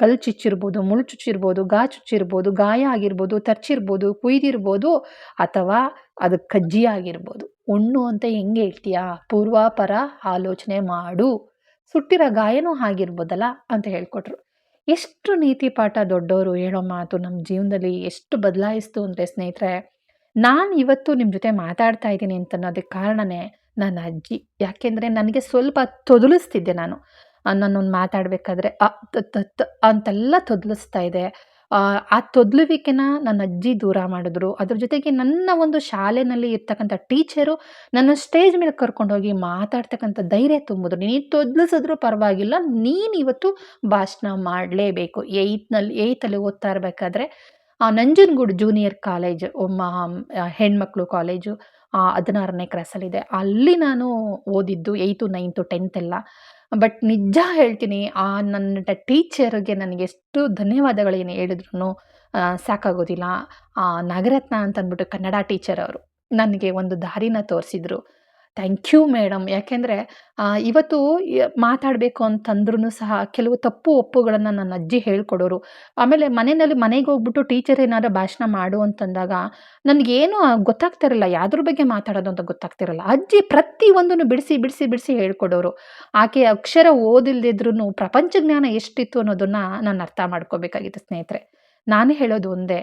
ಕಲ್ಲು ಚುಚ್ಚಿರ್ಬೋದು ಮುಳ್ಳು ಚುಚ್ಚಿರ್ಬೋದು, ಗಾ ಚುಚ್ಚಿರ್ಬೋದು, ಗಾಯ ಆಗಿರ್ಬೋದು, ತರ್ಚಿರ್ಬೋದು, ಕುಯ್ದಿರ್ಬೋದು ಅಥವಾ ಅದು ಕಜ್ಜಿ ಆಗಿರ್ಬೋದು. ಉಣ್ಣು ಅಂತ ಹೆಂಗೆ ಹೇಳ್ತೀಯಾ? ಪೂರ್ವಾಪರ ಆಲೋಚನೆ ಮಾಡು. ಸುಟ್ಟಿರೋ ಗಾಯನೂ ಆಗಿರ್ಬೋದಲ್ಲ ಅಂತ ಹೇಳ್ಕೊಟ್ರು. ಎಷ್ಟು ನೀತಿ ಪಾಠ ದೊಡ್ಡವರು ಹೇಳೋ ಮಾತು ನಮ್ಮ ಜೀವನದಲ್ಲಿ ಎಷ್ಟು ಬದಲಾಯಿಸ್ತು ಅಂದರೆ ಸ್ನೇಹಿತರೆ, ನಾನು ಇವತ್ತು ನಿಮ್ಮ ಜೊತೆ ಮಾತಾಡ್ತಾ ಇದ್ದೀನಿ ಅಂತ ಅನ್ನೋದಕ್ಕೆ ಕಾರಣನೇ ನನ್ನ ಅಜ್ಜಿ, ಯಾಕೆಂದರೆ ನನಗೆ ಸ್ವಲ್ಪ ತೊದಲಿಸ್ತಿದ್ದೆ ನಾನು. ನಾನೊಂದು ಮಾತಾಡಬೇಕಾದ್ರೆ ಅಂತೆಲ್ಲ ತೊದಲಿಸ್ತಾ ಇದೆ. ಆ ತೊದಲುವಿಕೆನ ನನ್ನ ಅಜ್ಜಿ ದೂರ ಮಾಡಿದ್ರು. ಅದ್ರ ಜೊತೆಗೆ ನನ್ನ ಒಂದು ಶಾಲೆಯಲ್ಲಿ ಇರ್ತಕ್ಕಂಥ ಟೀಚರು ನನ್ನ ಸ್ಟೇಜ್ ಮೇಲೆ ಕರ್ಕೊಂಡೋಗಿ ಮಾತಾಡ್ತಕ್ಕಂಥ ಧೈರ್ಯ ತುಂಬಿದ್ರು. ನೀನು ತೊದಲಿಸಿದ್ರು ಪರವಾಗಿಲ್ಲ, ನೀನು ಇವತ್ತು ಭಾಷಣ ಮಾಡಲೇಬೇಕು. ಏಯ್ತ್ನಲ್ಲಿ, ಏಯ್ತಲ್ಲಿ ಓದ್ತಾ ಇರಬೇಕಾದ್ರೆ ನಂಜನಗೂಡು ಜೂನಿಯರ್ ಕಾಲೇಜ್ ಒಮ್ಮ ಹೆಣ್ಮಕ್ಳು ಕಾಲೇಜು ಹದಿನಾರನೇ ಕ್ರಾಸಲ್ಲಿದೆ. ಅಲ್ಲಿ ನಾನು ಓದಿದ್ದು ಏಯ್ತು, ನೈನ್ತು ಎಲ್ಲ. ಬಟ್ ನಿಜ ಹೇಳ್ತೀನಿ, ಆ ನನ್ನ ಟೀಚರ್ಗೆ ನನಗೆ ಎಷ್ಟು ಏನು ಹೇಳಿದ್ರು ಸಾಕಾಗೋದಿಲ್ಲ. ನಾಗರತ್ನ ಅಂತಂದ್ಬಿಟ್ಟು ಕನ್ನಡ ಟೀಚರ್ ಅವರು ನನಗೆ ಒಂದು ದಾರಿನ ತೋರಿಸಿದ್ರು. Thank you madam. ಯಾಕೆಂದರೆ ಇವತ್ತು ಮಾತಾಡಬೇಕು ಅಂತಂದ್ರೂ ಸಹ ಕೆಲವು ತಪ್ಪು ಒಪ್ಪುಗಳನ್ನು ನನ್ನ ಅಜ್ಜಿ ಹೇಳ್ಕೊಡೋರು. ಆಮೇಲೆ ಮನೆಯಲ್ಲಿ ಮನೆಗೆ ಹೋಗ್ಬಿಟ್ಟು ಟೀಚರ್ ಏನಾದ್ರು ಭಾಷಣ ಮಾಡು ಅಂತಂದಾಗ, ನನಗೇನು ಗೊತ್ತಾಗ್ತಿರಲ್ಲ ಯಾವ್ದ್ರ ಬಗ್ಗೆ ಮಾತಾಡೋದು ಅಂತ ಗೊತ್ತಾಗ್ತಿರಲ್ಲ ಅಜ್ಜಿ ಪ್ರತಿ ಒಂದನ್ನು ಬಿಡಿಸಿ ಬಿಡಿಸಿ ಬಿಡಿಸಿ ಹೇಳ್ಕೊಡೋರು. ಆಕೆ ಅಕ್ಷರ ಓದಿಲ್ದಿದ್ರೂ ಪ್ರಪಂಚ ಜ್ಞಾನ ಎಷ್ಟಿತ್ತು ಅನ್ನೋದನ್ನು ನಾನು ಅರ್ಥ ಮಾಡ್ಕೋಬೇಕಾಗಿತ್ತು ಸ್ನೇಹಿತರೆ. ನಾನು ಹೇಳೋದು ಒಂದೇ.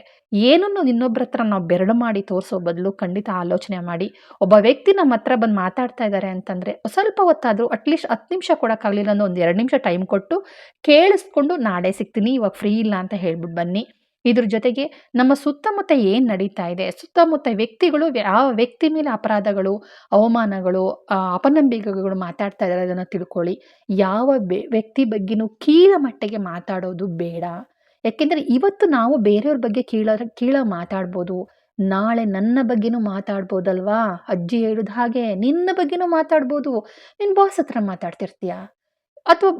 ಏನನ್ನು ಇನ್ನೊಬ್ಬರ ಹತ್ರ ನಾವು ಬೆರಳು ಮಾಡಿ ತೋರಿಸೋ ಬದಲು ಖಂಡಿತ ಆಲೋಚನೆ ಮಾಡಿ. ಒಬ್ಬ ವ್ಯಕ್ತಿ ನಮ್ಮ ಹತ್ರ ಬಂದು ಮಾತಾಡ್ತಾ ಇದ್ದಾರೆ ಅಂತಂದರೆ ಸ್ವಲ್ಪ ಹೊತ್ತಾದರೂ ಅಟ್ಲೀಸ್ಟ್ ಹತ್ತು ನಿಮಿಷ ಕೊಡೋಕ್ಕಾಗಲಿಲ್ಲ ಅಂದ್ರೆ ಒಂದು ಎರಡು ನಿಮಿಷ ಟೈಮ್ ಕೊಟ್ಟು ಕೇಳಿಸ್ಕೊಂಡು ನಾಳೆ ಸಿಗ್ತೀನಿ, ಇವಾಗ ಫ್ರೀ ಇಲ್ಲ ಅಂತ ಹೇಳ್ಬಿಟ್ಟು ಬನ್ನಿ. ಇದ್ರ ಜೊತೆಗೆ ನಮ್ಮ ಸುತ್ತಮುತ್ತ ಏನು ನಡೀತಾ ಇದೆ? ಸುತ್ತಮುತ್ತ ವ್ಯಕ್ತಿಗಳು ಯಾವ ವ್ಯಕ್ತಿ ಮೇಲೆ ಅಪರಾಧಗಳು, ಅವಮಾನಗಳು ಅಪನಂಬಿಕೆಗಳು ಮಾತಾಡ್ತಾ ಇದ್ದಾರೆ ಅದನ್ನು ತಿಳ್ಕೊಳ್ಳಿ. ಯಾವ ವ್ಯಕ್ತಿ ಬಗ್ಗೆನೂ ಕೀಳ ಮಟ್ಟಿಗೆ ಮಾತಾಡೋದು ಬೇಡ. ಯಾಕೆಂದರೆ ಇವತ್ತು ನಾವು ಬೇರೆಯವ್ರ ಬಗ್ಗೆ ಕೀಳ ಕೀಳ ಮಾತಾಡ್ಬೋದು. ನಾಳೆ ನನ್ನ ಬಗ್ಗೆನೂ ಮಾತಾಡ್ಬೋದಲ್ವಾ? ಅಜ್ಜಿ ಹೇಳಿದ ಹಾಗೆ ನಿನ್ನ ಬಗ್ಗೆನೂ ಮಾತಾಡ್ಬೋದು. ನಿನ್ನ ಬಾಸ್ ಹತ್ರ ಮಾತಾಡ್ತಿರ್ತೀಯ? ಅಥವಾ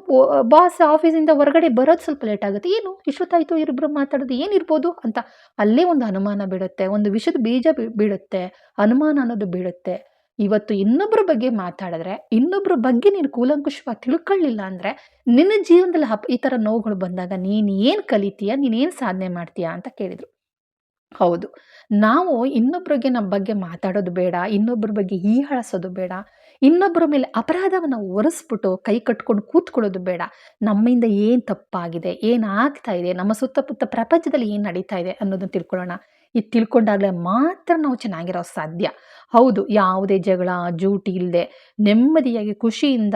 ಬಾಸ್ ಆಫೀಸಿಂದ ಹೊರಗಡೆ ಬರೋದು ಸ್ವಲ್ಪ ಲೇಟ್ ಆಗುತ್ತೆ. ಏನು? ಇಷ್ಟೊತ್ತಾಯಿತು ಇಬ್ಬರು ಮಾತಾಡೋದು ಏನಿರ್ಬೋದು ಅಂತ. ಅಲ್ಲೇ ಒಂದು ಅನುಮಾನ ಬೀಳುತ್ತೆ, ಒಂದು ವಿಷದ ಬೀಜ ಬೀಳುತ್ತೆ, ಅನುಮಾನ ಅನ್ನೋದು ಬೀಳುತ್ತೆ. ಇವತ್ತು ಇನ್ನೊಬ್ಬರ ಬಗ್ಗೆ ಮಾತಾಡಿದ್ರೆ ಇನ್ನೊಬ್ಬರ ಬಗ್ಗೆ ನೀನು ಕೂಲಂಕುಷವಾಗಿ ತಿಳ್ಕೊಳ್ಳಿಲ್ಲ ಅಂದರೆ, ನಿನ್ನ ಜೀವನದಲ್ಲಿ ಹಪ್, ಈ ಥರ ನೋವುಗಳು ಬಂದಾಗ ನೀನು ಏನು ಕಲಿತೀಯ ನೀನೇನು ಸಾಧನೆ ಮಾಡ್ತೀಯಾ ಅಂತ ಕೇಳಿದರು. ಹೌದು. ನಾವು ಇನ್ನೊಬ್ಬರಿಗೆ ನಮ್ಮ ಬಗ್ಗೆ ಮಾತಾಡೋದು ಬೇಡ ಇನ್ನೊಬ್ಬರ ಬಗ್ಗೆ ಹೀಯಾಳಿಸೋದು ಬೇಡ ಇನ್ನೊಬ್ಬರ ಮೇಲೆ ಅಪರಾಧವನ್ನು ಒರೆಸ್ಬಿಟ್ಟು ಕೈ ಕಟ್ಕೊಂಡು ಕೂತ್ಕೊಳ್ಳೋದು ಬೇಡ. ನಮ್ಮಿಂದ ಏನು ತಪ್ಪಾಗಿದೆ, ಏನು ಆಗ್ತಾ ಇದೆ, ನಮ್ಮ ಸುತ್ತಮುತ್ತ ಪ್ರಪಂಚದಲ್ಲಿ ಏನು ನಡೀತಾ ಇದೆ ಅನ್ನೋದನ್ನು ತಿಳ್ಕೊಳ್ಳೋಣ. ಇದು ತಿಳ್ಕೊಂಡಾಗಲೇ ಮಾತ್ರ ನಾವು ಚೆನ್ನಾಗಿರೋ ಸಾಧ್ಯ. ಹೌದು, ಯಾವುದೇ ಜಗಳ, ಜೂಟಿ ಇಲ್ಲದೆ ನೆಮ್ಮದಿಯಾಗಿ, ಖುಷಿಯಿಂದ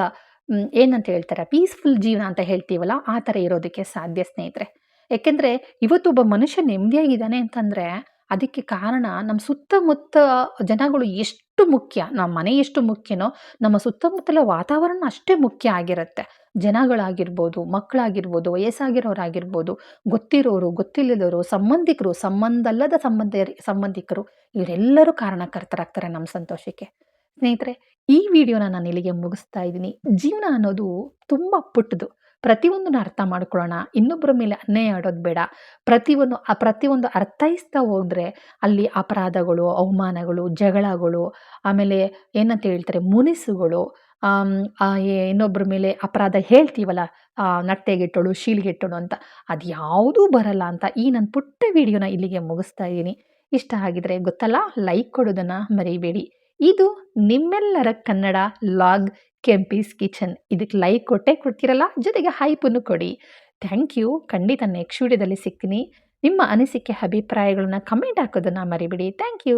ಏನಂತ ಹೇಳ್ತಾರೆ ಪೀಸ್ಫುಲ್ ಜೀವನ ಅಂತ ಹೇಳ್ತೀವಲ್ಲ, ಆ ಥರ ಇರೋದಕ್ಕೆ ಸಾಧ್ಯ ಸ್ನೇಹಿತರೆ. ಯಾಕೆಂದರೆ ಇವತ್ತು ಒಬ್ಬ ಮನುಷ್ಯ ನೆಮ್ಮದಿಯಾಗಿದ್ದಾನೆ ಅಂತಂದರೆ ಅದಕ್ಕೆ ಕಾರಣ ನಮ್ಮ ಸುತ್ತಮುತ್ತ ಜನಗಳು ಎಷ್ಟು ಮುಖ್ಯ, ನಮ್ಮ ಮನೆ ಎಷ್ಟು ಮುಖ್ಯನೋ, ನಮ್ಮ ಸುತ್ತಮುತ್ತಲ ವಾತಾವರಣ ಅಷ್ಟೇ ಮುಖ್ಯ ಆಗಿರುತ್ತೆ. ಜನಗಳಾಗಿರ್ಬೋದು, ಮಕ್ಕಳಾಗಿರ್ಬೋದು, ವಯಸ್ಸಾಗಿರೋರಾಗಿರ್ಬೋದು, ಗೊತ್ತಿರೋರು ಗೊತ್ತಿಲ್ಲದವರು ಸಂಬಂಧಿಕರು ಸಂಬಂಧ ಅಲ್ಲದ ಸಂಬಂಧ ಸಂಬಂಧಿಕರು, ಇವರೆಲ್ಲರೂ ಕಾರಣಕರ್ತರಾಗ್ತಾರೆ ನಮ್ಮ ಸಂತೋಷಕ್ಕೆ. ಸ್ನೇಹಿತರೆ, ಈ ವಿಡಿಯೋನ ನಾನು ಇಲ್ಲಿಗೆ ಮುಗಿಸ್ತಾ ಇದ್ದೀನಿ. ಜೀವನ ಅನ್ನೋದು ತುಂಬ ಪುಟ್ಟದು ಪ್ರತಿಯೊಂದನ್ನು ಅರ್ಥ ಮಾಡ್ಕೊಳ್ಳೋಣ. ಇನ್ನೊಬ್ಬರ ಮೇಲೆ ಅನ್ಯಾಯ ಆಡೋದು ಬೇಡ. ಪ್ರತಿಯೊಂದು, ಆ ಪ್ರತಿಯೊಂದು ಅರ್ಥೈಸ್ತಾ ಹೋದರೆ ಅಲ್ಲಿ ಅಪರಾಧಗಳು, ಅವಮಾನಗಳು, ಜಗಳಗಳು, ಆಮೇಲೆ ಏನಂತ ಹೇಳ್ತಾರೆ, ಮುನಿಸುಗಳು ಇನ್ನೊಬ್ಬರ ಮೇಲೆ ಅಪರಾಧ ಹೇಳ್ತೀವಲ್ಲ ನಟ್ಟೆಗೆಟ್ಟಳು, ಶೀಲ್ಗೆಟ್ಟಳು ಅಂತ, ಅದು ಯಾವುದೂ ಬರಲ್ಲ ಅಂತ ಈ ನನ್ನ ಪುಟ್ಟ ವಿಡಿಯೋನ ಇಲ್ಲಿಗೆ ಮುಗಿಸ್ತಾ ಇದ್ದೀನಿ. ಇಷ್ಟ ಆಗಿದ್ರೆ ಗೊತ್ತಲ್ಲ, ಲೈಕ್ ಕೊಡೋದನ್ನು ಮರಿಬೇಡಿ. ಇದು ನಿಮ್ಮೆಲ್ಲರ ಕನ್ನಡ ಲಾಗ್ ಕೆಂಪೀಸ್ ಕಿಚನ್. ಇದಕ್ಕೆ ಲೈಕ್ ಕೊಟ್ಟೆ ಕೊಡ್ತೀರಲ್ಲ, ಜೊತೆಗೆ ಹೈಪನ್ನು ಕೊಡಿ. Thank you. ಖಂಡಿತ ನೆಕ್ಸ್ಟ್ ವಿಡಿಯೋದಲ್ಲಿ ಸಿಗ್ತೀನಿ. ನಿಮ್ಮ ಅನಿಸಿಕೆ, ಅಭಿಪ್ರಾಯಗಳನ್ನ ಕಮೆಂಟ್ ಹಾಕೋದನ್ನು ಮರಿಬೇಡಿ. Thank you.